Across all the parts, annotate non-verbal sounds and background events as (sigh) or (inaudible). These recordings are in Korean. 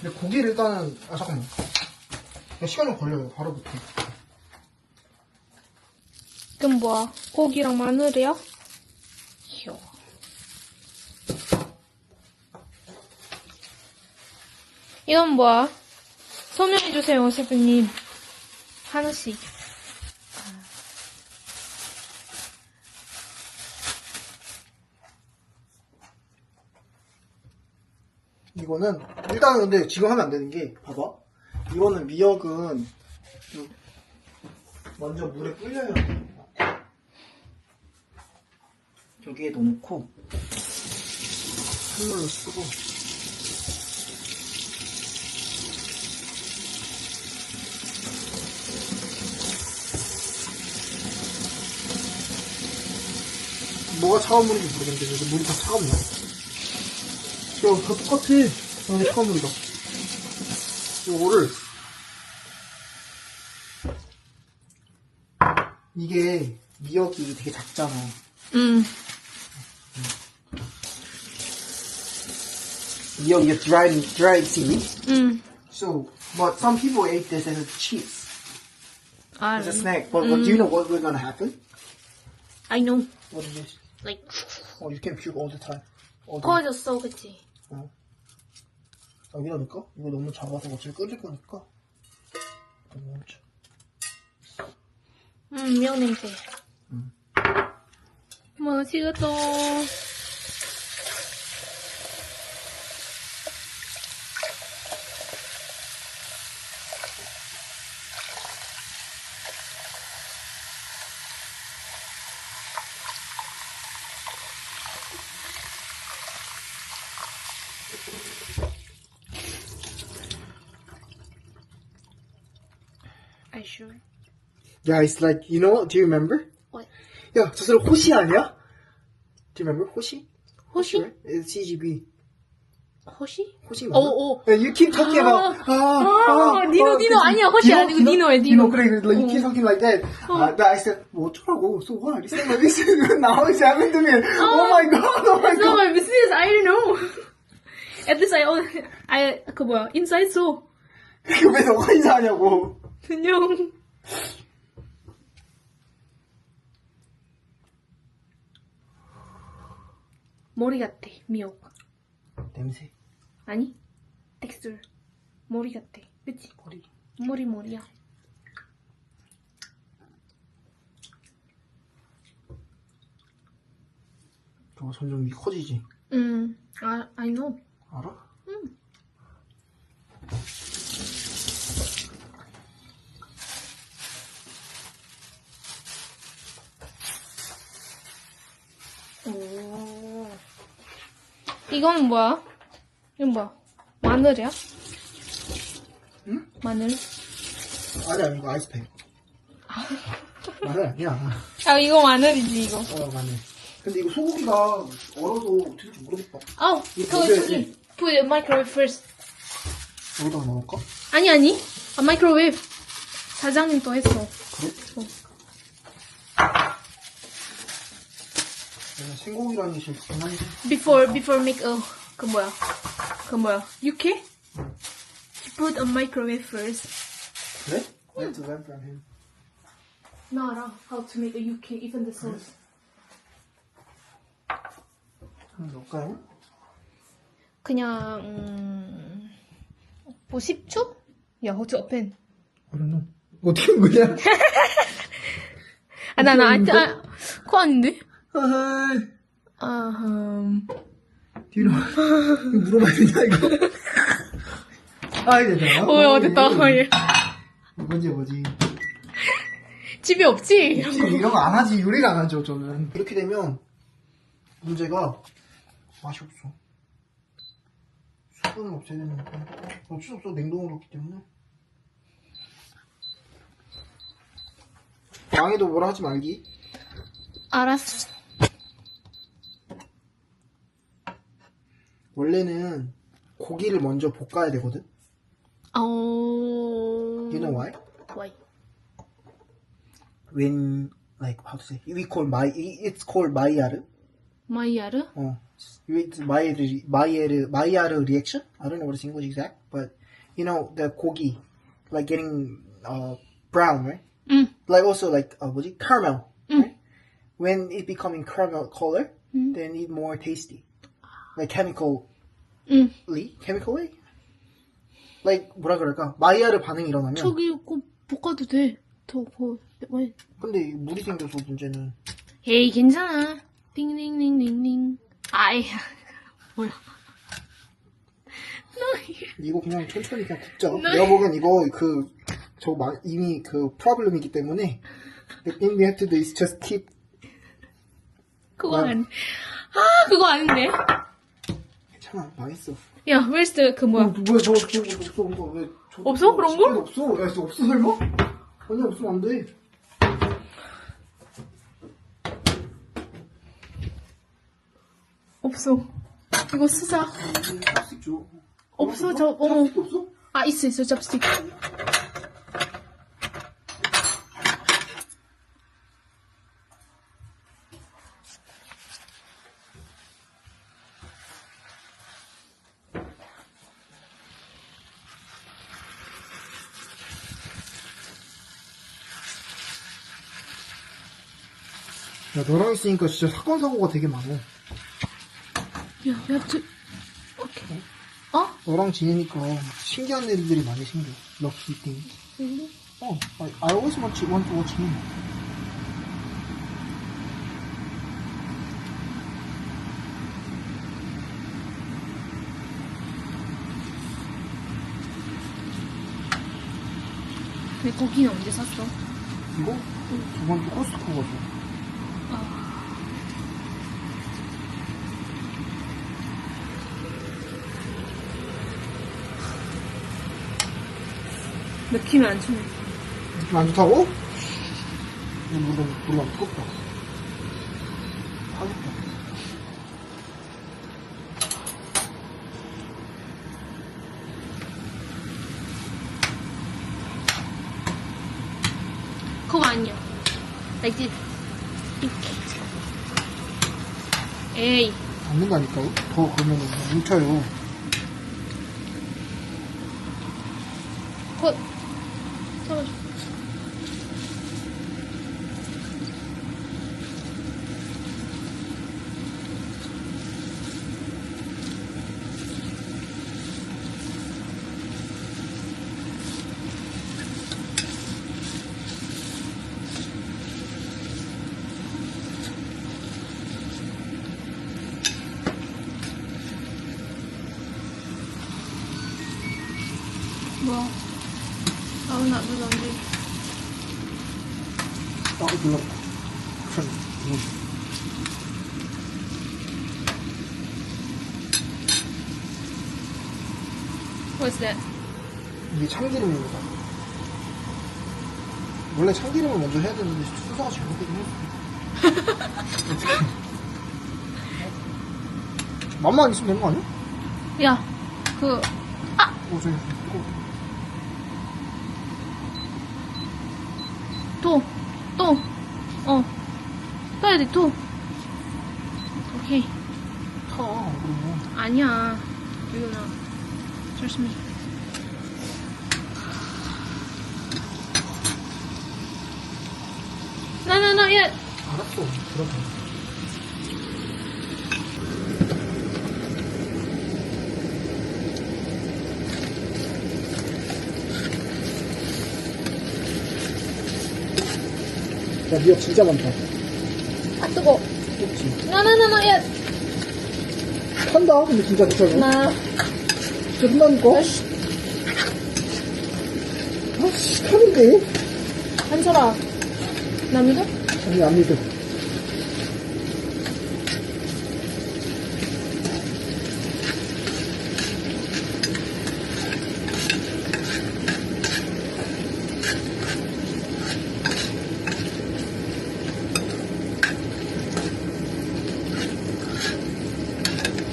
근데 고기를 일단은 아 잠깐만 야, 시간 좀 걸려요 바로 부터 그럼 뭐야? 고기랑 마늘이야? 휴. 이건 뭐야? 설명해주세요, 셰프님. 하나씩. 이거는 일단은 근데 지금 하면 안 되는 게 봐봐. 이거는 미역은 좀 먼저 물에 불려야 돼 여기에 넣어놓고 찬물로 쓰고. 뭐가 차가운 물인지 모르겠는데 물이 다 차갑네 야, 다 똑같아. 여기 차가운 물이다. 요거를 이게 미역이 되게 작잖아. 음. 미역 이게 dried dried seaweed. 음. So, but some people ate this as a cheese, 아, as a snack. But, but do you know what was gonna happen? I know. What is this? Like, Oh, you can puke all the time. All the 커졌어, 그치? 어. 여기다 넣을까? 이거 너무 작아서 어차피 끓일 거니까. 멈춰. 음, 미역 냄새. 맛있겠다. Sure? Yeah, it's like, you know, do you remember? What? 야, 저 사람 호시 아니야? Do you remember 호시? 호시? right? It's CGB. 호시? 호시 오, 맞나? 오. Yeah, you keep talking about. 아, 아, 니노, 니노. 그치. 아니야, 호시 아니고 니노야, 니노. 그래, 그래. Like, you keep talking like that. 아, 나 I said, 뭐 어쩌라고. So what? It's not like this. 나오지 않으면. Oh my god, oh my It's god. my business. I don't know. At least I, I, 그 뭐야, inside so. 왜 너가 이상하냐고. 안녕. 머리 같아, 미역. 냄새. 아니, 텍스처. 머리 같아. 그치? 머리. 머리, 머리야. 저거 점점 커지지. 음, 아, I know. 알아? 음. 오. 이건 뭐야? 이건 뭐야? 마늘이야? 응? 마늘? 아니야, 이거 아이스팩. 마늘 아니야. 아, 이거 마늘이지, 이거. 어, 마늘. 근데 이거 소고기가 얼어서 어떻게 될지 모르겠다. 아, 이거 그거 이제- 저기. Put in microwave first. 여기다가 넣을까? 아니, 아니. 아, microwave. 사장님 또 했어. 그래? 어. 내가 생고기라니 제일 장난이지. Before, before make a, 그 뭐야? 그 뭐야? 육회? You put a microwave first. 그래? Let's learn from him. 나 알아. How to make a 육회, even the sauce. 한번 넣을까요? 그냥, 음, 뭐 10초? 야, 어쩌 오픈. 그러면 어떻게 한 거냐? 아, 나, 나, 아, 아, 그거 아닌데? 아, 음. 뒤로 물어봐야 되냐 이거? 아 이제 됐다. 어, 어, 됐다. 어, 예. 이거지 뭐지? 집에 없지? 지금 이런 거 안 하지 요리를 안 하죠 저는. 이렇게 되면 문제가 맛이 없어. 수분을 없애야 되는데 어쩔 수 없어 냉동으로 했기 때문에. 양에도 뭐라 하지 말기. 알았어. 원래는 고기를 먼저 볶아야 되거든. 어, You know why? why? When like how to say? We call my it's called 마이야르. 마이야르? 어. It's Maillard, Maillard, Maillard reaction. I don't know what it's English exact, but you know the 고기, like getting uh, brown, right? 응. Like also like uh, 뭐지 caramel. Right? When it becoming caramel color, then it more tasty, like chemically, 응. chemically. Like 뭐라 그럴까? 마이야르 반응이 일어나면. 저기 꼭 볶아도 돼. 더 고. 왜? 근데 물이 생겨서 문제는. 에이 괜찮아. 띵띵띵띵띵. 아이 뭐야? 이거 그냥 천천히 그냥 굽자. 내가 보기엔 이거 그, 저 마, 이미 그 프로블럼이기 때문에 the have to do is just keep 그거 안. 아 그거 아닌데. 괜찮아 망했어. 야, where's the 그 뭐야? 뭐야 저거 저거 저거 저거 저거 왜 저거 없어? 그런 거? 없어. 야 진짜 없어 설마? 아니 없으면 안 돼. 없어. 이거 쓰자. 찹스틱 줘. 없어, 저, 어머. 찹스틱 없어? 아 있어 있어 찹스틱. 야 너랑 있으니까 진짜 사건 사고가 되게 많어. 야, 야, 저, 오케이. 어? 너랑 지내니까 신기한 애들이 많이 생겨. 럭키 띵. 어, I, I always want to, want to watch him. 내 고기는 언제 샀어? 이거? 저번 주 코스트코 가서. 느낌이 안 좋네. 느낌 안 좋다고? 물론, 물론 뜨겁다. 그거 아니야. like this. 이렇게. 에이, 안 된다니까요? 더 그러면 뭉쳐요. 뭐야? 아우 나 놀란데. 아, 놀랍다. 참, 음. What's that? 이게 참기름입니다. 원래 참기름을 먼저 해야 되는데 순서가 잘못되긴 했어. (laughs) 맛만 있으면 되는 거 아니야? 야, 그 어, 저기, 이 거. 또, 또, 어, 떠야 돼, 또. 오케이. 타, 그러면. 아니야. 이거 나 조심히. 나나나 야. 알았어, 그러면. 야, 미역 진짜 많다. 아 뜨거. 그렇지. 나나나나 야. 탄다, 근데 진짜 괜찮아. 나. 진짜 탄다니까? 아씨, 아씨, 타는데? 한철아. 나 믿어? 아니, 안 믿어.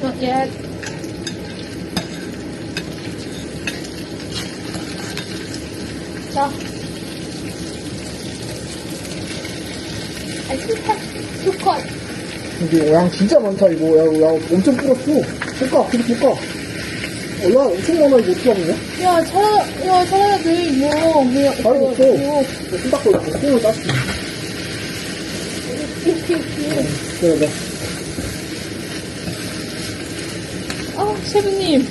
Not yet. 자. I still have two cards. 근데 양 진짜 많다, 이거. 야, 야, 엄청 불었어. 볶아, 계속 볶아. 어, 야, 엄청 많아, 이거 어떻게 하냐? 야, 차, 야, 돼, 이거. 뭐야, 잘 이거, 볶어. 이거. 손 닦고 이렇게 손을 닦고. 이렇게, 이렇게. 그래, 네. 아, 셰프님.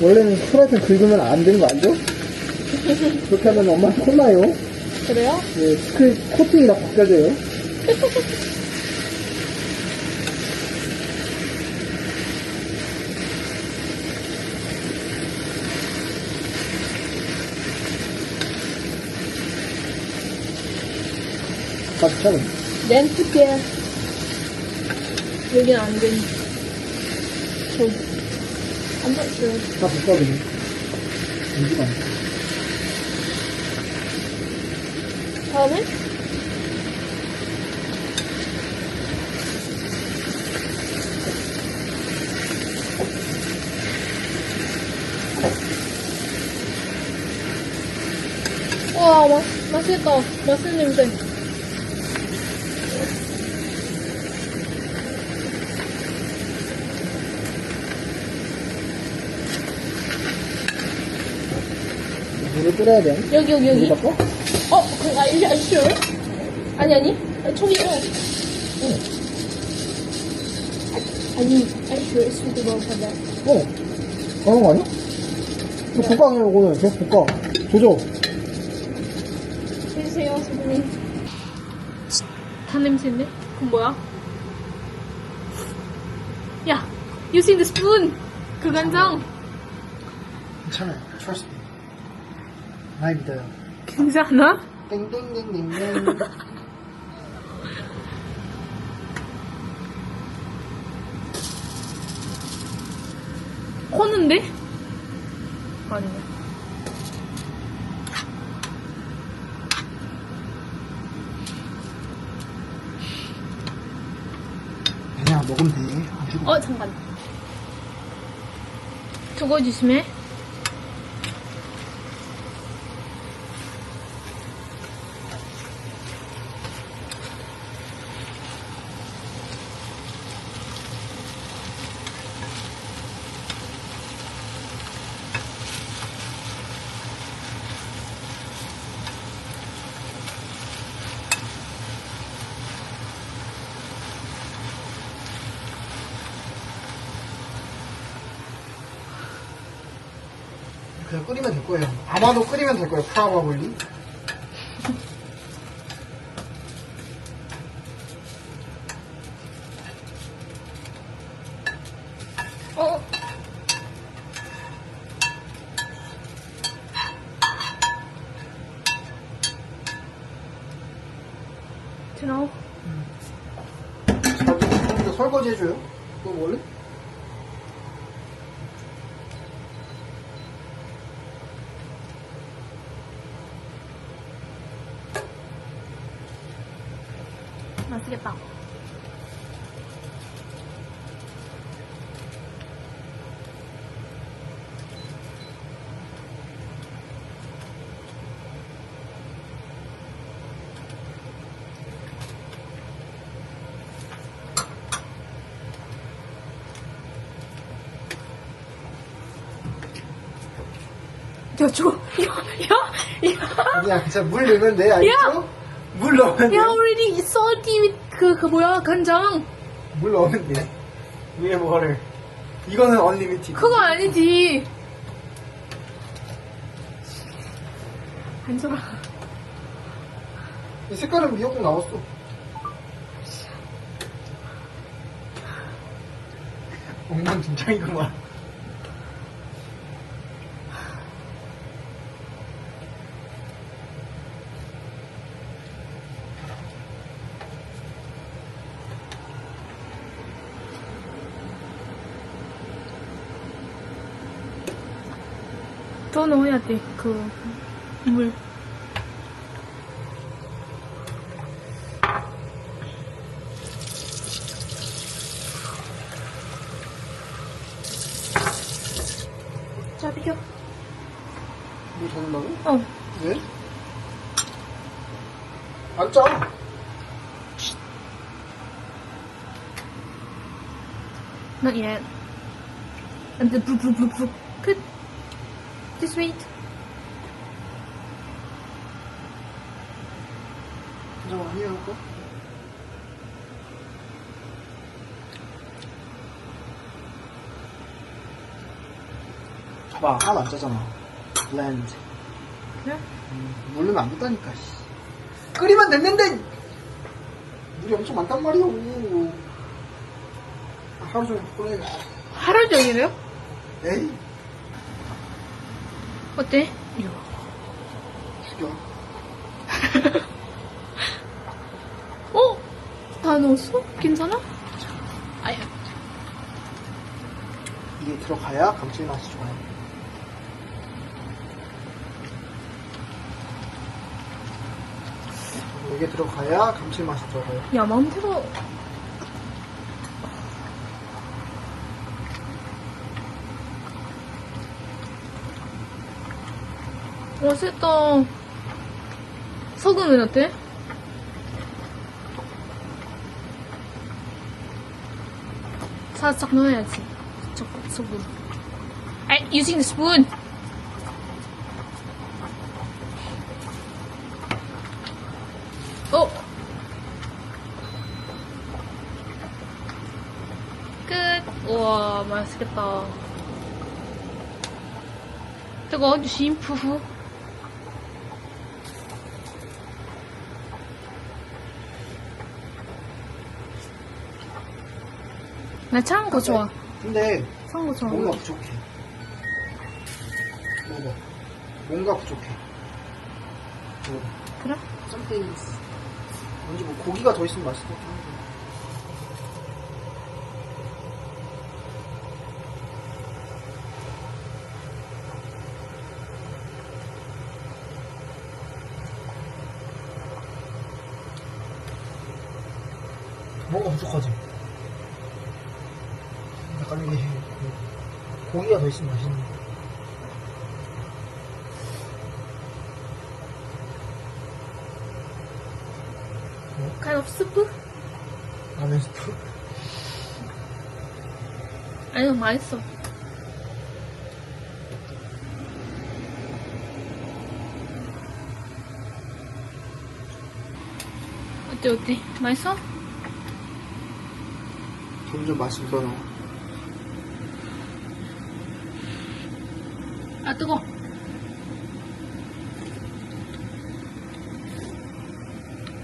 원래는 프라이팬 긁으면 안 되는 거 알죠? 그렇게 하면 엄마한테 혼나요. 그래요? 네, 스크린 코팅이 다 벗겨져요. (laughs) 차는 렌트게. 여긴 안 돼. 저, 안 봤어요. 다 벗겨지네. 여기가 다음에? 와, 맛, 맛있다. 맛있는 냄새. 물을 끓여야 돼. 여기, 여기, 여기. 물을 닦고? 어, 그, 아, 이게 아쉬워? 아니, 아니. 아, 저기, 어. 아니. 있을 때 먹어봐. 어. 그런 거 아니야? 이거 볶아, 그냥 이거는. 계속 볶아. 조져. 주세요, 선생님. 다 냄새인데? 그건 뭐야? 야, using the spoon. 그 간장. 괜찮아요. trust me. 날 믿어요. 괜찮아? 땡땡땡땡땡. 코는데? 아니네. 그냥 먹으면 돼. 안 죽어. 어, 잠깐. 저거 조심해. 그냥 끓이면 될 거예요. 아마도 끓이면 될 거예요. 프라바블리. 어. 들어. 자기 설거지 해줘요. 그거 원래? 맛있겠다. 야, 저, 야, 야, 야. 그냥 진짜 물 넣으면 돼. 알겠죠? 물 넣으면 돼. 야, already salty with 그, 그 뭐야, 간장. 물 넣으면 돼. 위에 뭐를. 이거는 언리미티드. 그거 아니지. 한솔아. 이 색깔은 미역국 나왔어. 엉망진창이구만. 넣어야 돼, 그, 물. 자, 비켜. 된다고? 어. 왜? 안 짜. Not yet. And the blue, blue, blue, blue. Good. Wait. 잠깐만, 아니야, 할까? 봐봐, 하나도 안 짜잖아. 블렌드. 그래? 물르면 안 된다니까, 씨. 끓이면 됐는데! 물이 엄청 많단 말이오. 아, 하루 종일 끓여야겠다. 하루 종일이요? 에이, 어때? 이거. 죽여. (laughs) 어? 다 넣었어? 괜찮아? 아야. 이게 들어가야 감칠맛이 좋아요. 이게 들어가야 감칠맛이 들어가요. 야, 마음대로. 맛있다. 소금은 어때? 살짝 넣어야지. 저, 소금. 아, using the spoon. 어? 끝. 우와, 맛있겠다. 뜨거, 조심, 푸후. 나 차은 거 좋아. 근데 차은 거 좋아. 뭔가 부족해. 먹어. 뭔가 부족해. 먹어. 그래? is- 뭔지 뭐 고기가 더 있으면 맛있을 것 같긴 한데. 뭔가 부족하지? 약간 이게 그 고기가 더 있으면 맛있는데. kind of soup? 라면 스프? 아니, 맛있어. 어때, 어때? 맛있어? 점점 맛이 묻어나 아, 뜨거.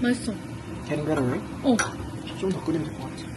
맛있어. getting better, right? 어. 좀 더 끓이면 될 것 같아.